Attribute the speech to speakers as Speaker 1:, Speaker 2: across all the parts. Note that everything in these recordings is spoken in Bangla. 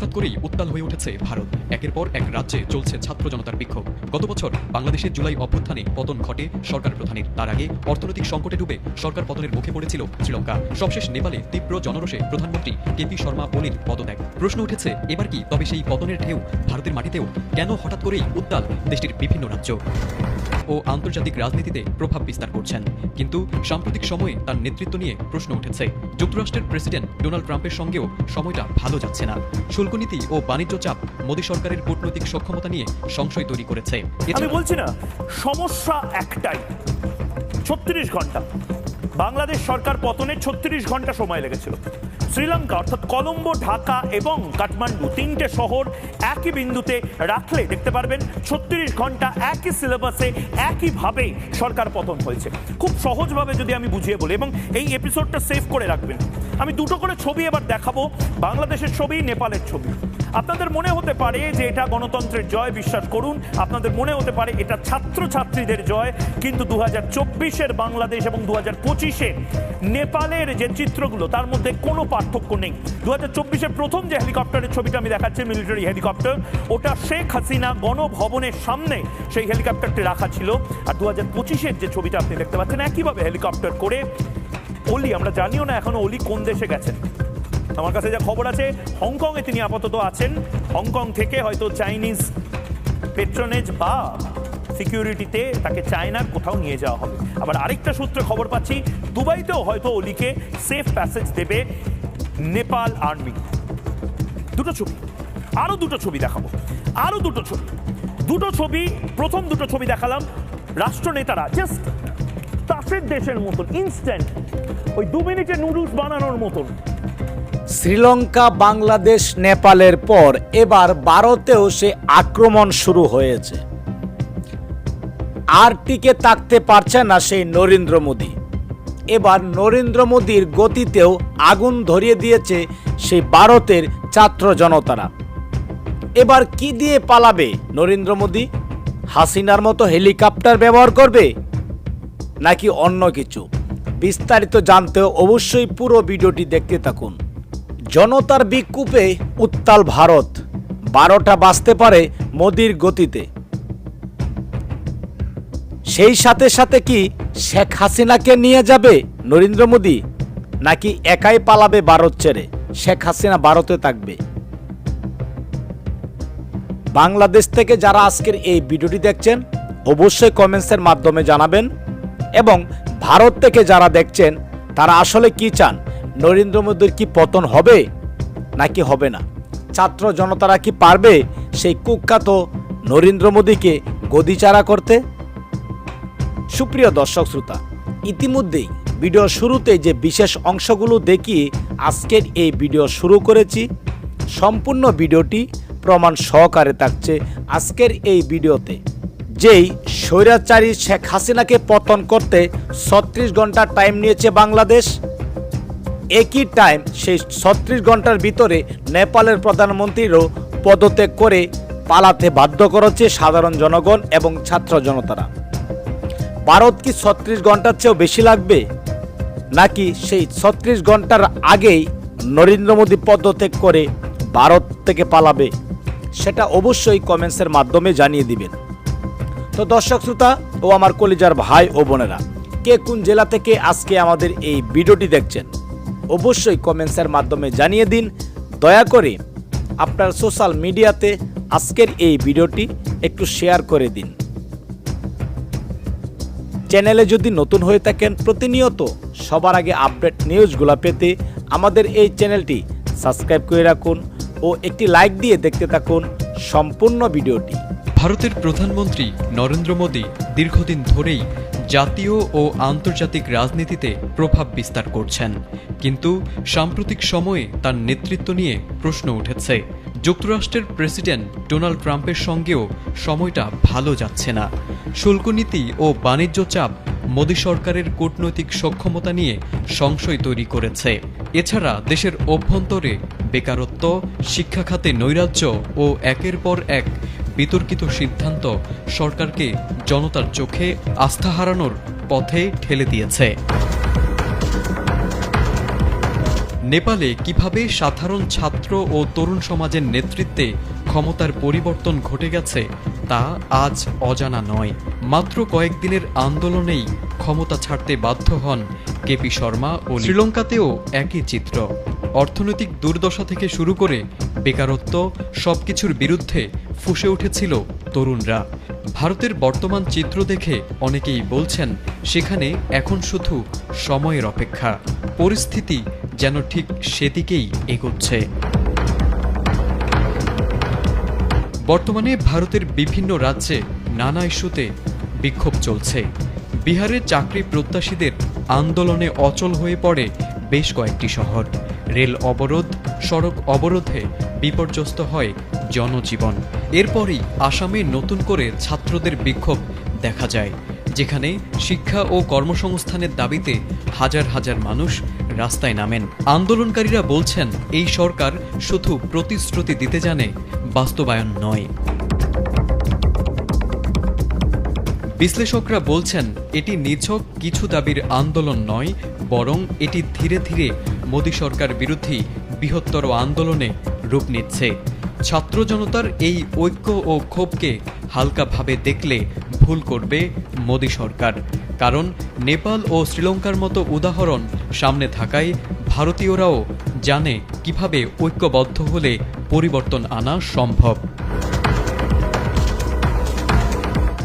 Speaker 1: হঠাৎ করেই উত্তাল হয়ে উঠেছে ভারত। একের পর এক রাজ্যে চলছে ছাত্র জনতার বিক্ষোভ। গত বছর বাংলাদেশের জুলাই অভ্যুত্থানে পতন ঘটে সরকার প্রধানের। তার আগে অর্থনৈতিক সংকটে ডুবে সরকার পতনের মুখে পড়েছিল শ্রীলঙ্কা। সবশেষ নেপালে তীব্র জনরোষে প্রধানমন্ত্রী কেপি শর্মা ওলির পদত্যাগ। প্রশ্ন উঠেছে, এবার কি তবে সেই পতনের ঢেউ ভারতের মাটিতেও কেন হঠাৎ করেই উত্তাল দেশটির বিভিন্ন রাজ্য? ও আন্তর্জাতিক রাজনীতিতে প্রভাব বিস্তার করছেন। কিন্তু সাম্প্রতিক সময়ে তার নেতৃত্ব নিয়ে প্রশ্ন উঠেছে। যুক্তরাষ্ট্রের প্রেসিডেন্ট ডোনাল্ড ট্রাম্পের সঙ্গেও সময়টা ভালো যাচ্ছে না। শুল্কনীতি ও বাণিজ্য চাপ মোদী সরকারের কূটনৈতিক সক্ষমতা নিয়ে সংশয় তৈরি করেছে।
Speaker 2: আমি বলছি না, সমস্যা একটাই। ছত্রিশ ঘণ্টা। বাংলাদেশ সরকার পতনে ছত্রিশ ঘণ্টা সময় লেগেছিল। শ্রীলঙ্কা অর্থাৎ কলম্বো, ঢাকা এবং কাঠমান্ডু তিনটে শহর একই বিন্দুতে রাখলে দেখতে পারবেন ছত্রিশ ঘণ্টা একই সিলেবাসে একইভাবে সরকার পতন হয়েছে। খুব সহজভাবে যদি আমি বুঝিয়ে বলি এবং এই এপিসোডটা সেভ করে রাখবেন। আমি দুটো করে ছবি এবার দেখাবো, বাংলাদেশের ছবি, নেপালের ছবি। আপনাদের মনে হতে পারে যে এটা গণতন্ত্রের জয়, বিশ্বাস করুন। আপনাদের মনে হতে পারে এটা ছাত্র ছাত্রীদের জয়, কিন্তু দু হাজার চব্বিশের বাংলাদেশ এবং দু হাজার পঁচিশে নেপালের যে চিত্রগুলো, তার মধ্যে কোনো পার্থক্য নেই। দু হাজার চব্বিশের প্রথম যে হেলিকপ্টারের ছবিটা আমি দেখাচ্ছি, মিলিটারি হেলিকপ্টার, ওটা শেখ হাসিনা গণভবনের সামনে সেই হেলিকপ্টারটি রাখা ছিল। আর দু হাজার পঁচিশের যে ছবিটা আপনি দেখতে পাচ্ছেন, একইভাবে হেলিকপ্টার করে অলি, আমরা জানিও না এখনও অলি কোন দেশে গেছেন। আমার কাছে যা খবর আছে, হংকংয়ে তিনি আপাতত আছেন। হংকং থেকে হয়তো চাইনিজ পেট্রোনেজ বা সিকিউরিটিতে তাকে চায়নার কোথাও নিয়ে যাওয়া হবে। আবার আরেকটা সূত্রে খবর পাচ্ছি, দুবাইতেও হয়তো অলিকে সেফ প্যাসেজ দেবে নেপাল আর্মি। দুটো ছবি, আরও দুটো ছবি দেখাবো, আরও দুটো ছবি। দুটো ছবি, প্রথম দুটো ছবি দেখালাম রাষ্ট্রনেতারা জাস্ট তাসের দেশের মতন ইনস্ট্যান্ট ওই দু মিনিটে নুডলস বানানোর মতন।
Speaker 3: শ্রীলঙ্কা, বাংলাদেশ, নেপালের পর এবার ভারতেও সে আক্রমণ শুরু হয়েছে। আর টিকে থাকতে পারছে না সেই নরেন্দ্র মোদী। এবার নরেন্দ্র মোদীর গতিতেও আগুন ধরিয়ে দিয়েছে সেই ভারতের ছাত্র জনতারা। এবার কি দিয়ে পালাবে নরেন্দ্র মোদী? হাসিনার মতো হেলিকপ্টার ব্যবহার করবে? নাকি অন্য কিছু? বিস্তারিত জানতে অবশ্যই পুরো ভিডিওটি দেখতে থাকুন। জনতার বিক্ষোভে উত্তাল ভারত। বারোটা বাজতে পারে মোদির গতিতে। সেই সাথে সাথে কি শেখ হাসিনাকে নিয়ে যাবে নরেন্দ্র মোদী? নাকি একাই পালাবে ভারত ছেড়ে? শেখ হাসিনা ভারতে থাকবে। বাংলাদেশ থেকে যারা আজকের এই ভিডিওটি দেখছেন, অবশ্যই কমেন্টসের মাধ্যমে জানাবেন। এবং ভারত থেকে যারা দেখছেন, তারা আসলে কি চান? নরেন্দ্র মোদীর কি পতন হবে? নাকি হবে না? ছাত্র জনতারা কি পারবে সেই কুখ্যাত নরেন্দ্র মোদীকে গদিচারা করতে? সুপ্রিয় দর্শক শ্রোতা, ইতিমধ্যেই ভিডিও শুরুতে যে বিশেষ অংশগুলো দেখিয়ে আজকের এই ভিডিও শুরু করেছি। সম্পূর্ণ ভিডিওটি প্রমাণ সহকারে থাকছে আজকের এই ভিডিওতে। যেই স্বৈরাচারী শেখ হাসিনাকে পতন করতে ছত্রিশ ঘণ্টা টাইম নিয়েছে বাংলাদেশ একই টাইম সেই ছত্রিশ ঘণ্টার ভিতরে নেপালের প্রধানমন্ত্রীরও পদত্যাগ করে পালাতে বাধ্য করেছে সাধারণ জনগণ এবং ছাত্র জনতারা। ভারত কি ছত্রিশ ঘণ্টার চেয়েও বেশি লাগবে? নাকি সেই ছত্রিশ ঘণ্টার আগেই নরেন্দ্র মোদী পদত্যাগ করে ভারত থেকে পালাবে? সেটা অবশ্যই কমেন্টসের মাধ্যমে জানিয়ে দিবেন। তো দর্শক শ্রোতা ও আমার কলিজার ভাই ও বোনেরা, কে কোন জেলা থেকে আজকে আমাদের এই ভিডিওটি দেখছেন? অবশ্যই কমেন্টসের মাধ্যমে জানিয়ে দিন। দয়া করে আপনার সোশ্যাল মিডিয়াতে আজকের এই ভিডিওটি একটু শেয়ার করে দিন। চ্যানেলে যদি নতুন হয়ে থাকেন, প্রতিনিয়ত সবার আগে আপডেট নিউজগুলো পেতে আমাদের এই চ্যানেলটি সাবস্ক্রাইব করে রাখুন ও একটি লাইক দিয়ে দেখতে থাকুন সম্পূর্ণ ভিডিওটি।
Speaker 1: ভারতের প্রধানমন্ত্রী নরেন্দ্র মোদী দীর্ঘদিন ধরেই জাতীয় ও আন্তর্জাতিক রাজনীতিতে প্রভাব বিস্তার করছেন। কিন্তু সাম্প্রতিক সময়ে তার নেতৃত্ব নিয়ে প্রশ্ন উঠেছে। যুক্তরাষ্ট্রের প্রেসিডেন্ট ডোনাল্ড ট্রাম্পের সঙ্গেও সময়টা ভালো যাচ্ছে না। শুল্কনীতি ও বাণিজ্য চাপ মোদী সরকারের কূটনৈতিক সক্ষমতা নিয়ে সংশয় তৈরি করেছে। এছাড়া দেশের অভ্যন্তরে বেকারত্ব, শিক্ষা খাতে নৈরাজ্য ও একের পর এক বিতর্কিত সিদ্ধান্ত সরকারকে জনতার চোখে আস্থা হারানোর পথে ঠেলে দিয়েছে। নেপালে কীভাবে সাধারণ ছাত্র ও তরুণ সমাজের নেতৃত্বে ক্ষমতার পরিবর্তন ঘটে গেছে তা আজ অজানা নয়। মাত্র কয়েকদিনের আন্দোলনেই ক্ষমতা ছাড়তে বাধ্য হন কেপি শর্মা ও শ্রীলঙ্কাতেও একই চিত্র। অর্থনৈতিক দুর্দশা থেকে শুরু করে বেকারত্ব সবকিছুর বিরুদ্ধে ফুসে উঠেছিল তরুণরা। ভারতের বর্তমান চিত্র দেখে অনেকেই বলছেন, সেখানে এখন শুধু সময়ের অপেক্ষা। পরিস্থিতি যেন ঠিক সেদিকেই এগোচ্ছে। বর্তমানে ভারতের বিভিন্ন রাজ্যে নানা ইস্যুতে বিক্ষোভ চলছে। বিহারের চাকরি প্রত্যাশীদের আন্দোলনে অচল হয়ে পড়ে বেশ কয়েকটি শহর। রেল অবরোধ, সড়ক অবরোধে বিপর্যস্ত হয় জনজীবন। এরপরই আসামে নতুন করে ছাত্রদের বিক্ষোভ দেখা যায়, যেখানে শিক্ষা ও কর্মসংস্থানের দাবিতে হাজার হাজার মানুষ রাস্তায় নামেন। আন্দোলনকারীরা বলছেন, এই সরকার শুধু প্রতিশ্রুতি দিতে জানে, বাস্তবায়ন নয়। বিশ্লেষকরা বলছেন, এটি নিছক কিছু দাবির আন্দোলন নয়, বরং এটি ধীরে ধীরে মোদী সরকার বিরোধী বৃহত্তর আন্দোলনে রূপ নিচ্ছে। ছাত্র জনতার এই ঐক্য ও ক্ষোভকে হালকাভাবে দেখলে ভুল করবে মোদী সরকার। কারণ নেপাল ও শ্রীলঙ্কার মতো উদাহরণ সামনে থাকায় ভারতীয়রাও জানে কীভাবে ঐক্যবদ্ধ হলে পরিবর্তন আনা সম্ভব।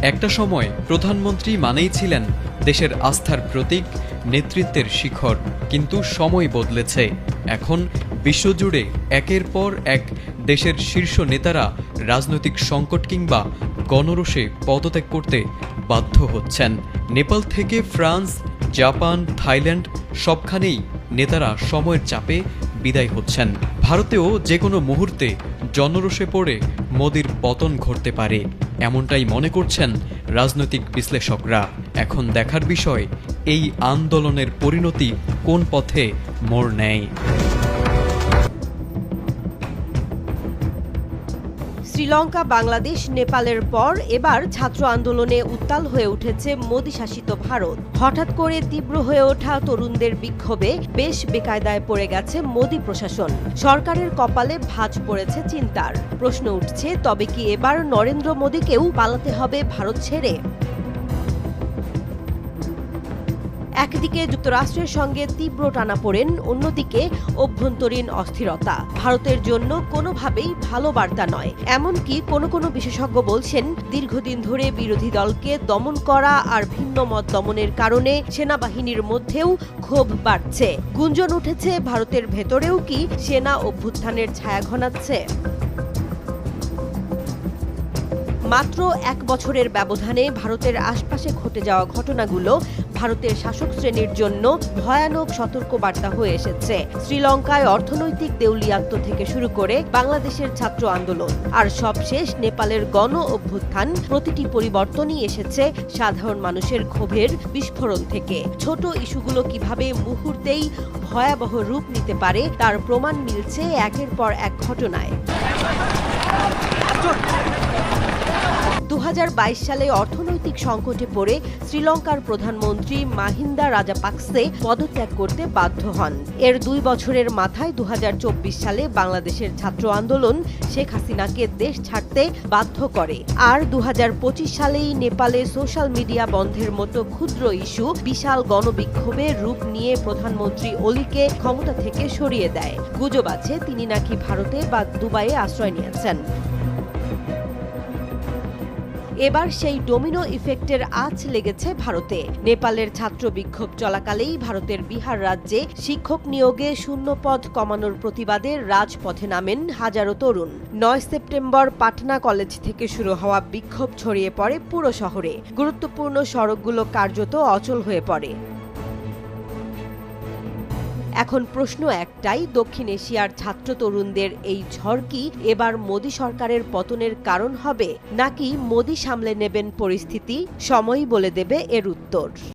Speaker 1: একটা সময় প্রধানমন্ত্রী মানেই ছিলেন দেশের আস্থার প্রতীক, নেতৃত্বের শিখর। কিন্তু সময় বদলেছে। এখন বিশ্বজুড়ে একের পর এক দেশের শীর্ষ নেতারা রাজনৈতিক সংকট কিংবা গণরোষে পদত্যাগ করতে বাধ্য হচ্ছেন। নেপাল থেকে ফ্রান্স, জাপান, থাইল্যান্ড সবখানেই নেতারা সময়ের চাপে বিদায় হচ্ছেন। ভারতেও যে কোনো মুহূর্তে জনরোষে পড়ে মোদির পতন ঘটতে পারে, এমনটাই মনে করছেন রাজনৈতিক বিশ্লেষকরা। এখন দেখার বিষয়, এই আন্দোলনের পরিণতি কোন পথে মোড় নেয়?
Speaker 4: শ্রীলঙ্কা, বাংলাদেশ, নেপালের পর এবার ছাত্র আন্দোলনে উত্তাল হয়ে উঠেছে মোদী শাসিত ভারত। হঠাৎ করে তীব্র হয়ে ওঠা তরুণদের বিক্ষোভে বেশ বেকায়দায় পড়ে গেছে মোদী প্রশাসন। সরকারের কপালে ভাঁজ পড়েছে চিন্তার। প্রশ্ন উঠছে, তবে কি এবার নরেন্দ্র মোদীকেও পালাতে হবে ভারত ছেড়ে? একদিকে যুক্তরাষ্ট্রের সঙ্গে তীব্র টানাপোড়েন অন্যদিকে অভ্যন্তরীণ অস্থিরতা। ভারতের জন্য কোনোভাবেই ভালো বার্তা নয়। এমনকি কোনো কোনো বিশেষজ্ঞ বলছেন, দীর্ঘদিন ধরে বিরোধী দলকে দমন করা আর ভিন্ন মত দমনের কারণে সেনাবাহিনীর মধ্যেও ক্ষোভ বাড়ছে। গুঞ্জন উঠেছে ভারতের ভেতরেও কি সেনা অভ্যুত্থানের ছায়া ঘনাচ্ছে? মাত্র এক বছরের ব্যবধানে ভারতের আশপাশে ঘটে যাওয়া ঘটনাগুলো ভারতের শাসক শ্রেণির জন্য ভয়ানক সতর্কবার্তা হয়ে এসেছে। শ্রীলঙ্কায় অর্থনৈতিক দেউলিয়াত্ব থেকে শুরু করে বাংলাদেশের ছাত্র আন্দোলন। আর সবশেষ নেপালের গণ অভ্যুত্থান, প্রতিটি পরিবর্তনই এসেছে সাধারণ মানুষের ক্ষোভের বিস্ফোরণ থেকে। ছোট ইস্যুগুলো কীভাবে মুহূর্তেই ভয়াবহ রূপ নিতে পারে, তার প্রমাণ মিলছে একের পর এক ঘটনায়। দু হাজার বাইশ সালে অর্থনৈতিক সংকটে পড়ে শ্রীলঙ্কার প্রধানমন্ত্রী মাহিন্দা রাজাপাকসে পদত্যাগ করতে বাধ্য হন। এর দুই বছরের মাথায় দু হাজার চব্বিশ সালে বাংলাদেশের ছাত্র আন্দোলন শেখ হাসিনাকে দেশ ছাড়তে বাধ্য করে। আর দু হাজার পঁচিশ সালেই নেপালে সোশ্যাল মিডিয়া বন্ধের মতো ক্ষুদ্র ইস্যু বিশাল গণবিক্ষোভে রূপ নিয়ে প্রধানমন্ত্রী অলিকে ক্ষমতা থেকে সরিয়ে দেয়। গুজব আছে, তিনি নাকি ভারতে বা দুবাইয়ে আশ্রয় নিয়েছেন। এবার সেই ডোমিনো ইফেক্টের আঁচ লেগেছে ভারতে। নেপালের ছাত্র বিক্ষোভ চলাকালেই ভারতের বিহার রাজ্যে শিক্ষক নিয়োগে শূন্য পদ কমানোর প্রতিবাদে রাজপথে নামেন হাজারো তরুণ। নয় সেপ্টেম্বর পাটনা কলেজ থেকে শুরু হওয়া বিক্ষোভ ছড়িয়ে পড়ে পুরো শহরে। গুরুত্বপূর্ণ সড়কগুলো কার্যত অচল হয়ে পড়ে। এখন প্রশ্ন একটাই, দক্ষিণ এশিয়ার ছাত্র তরুণদের এই ঝড় কি এবার মোদী সরকারের পতনের কারণ হবে নাকি মোদী সামলে নেবেন পরিস্থিতি? সময়ই বলে দেবে এর উত্তর।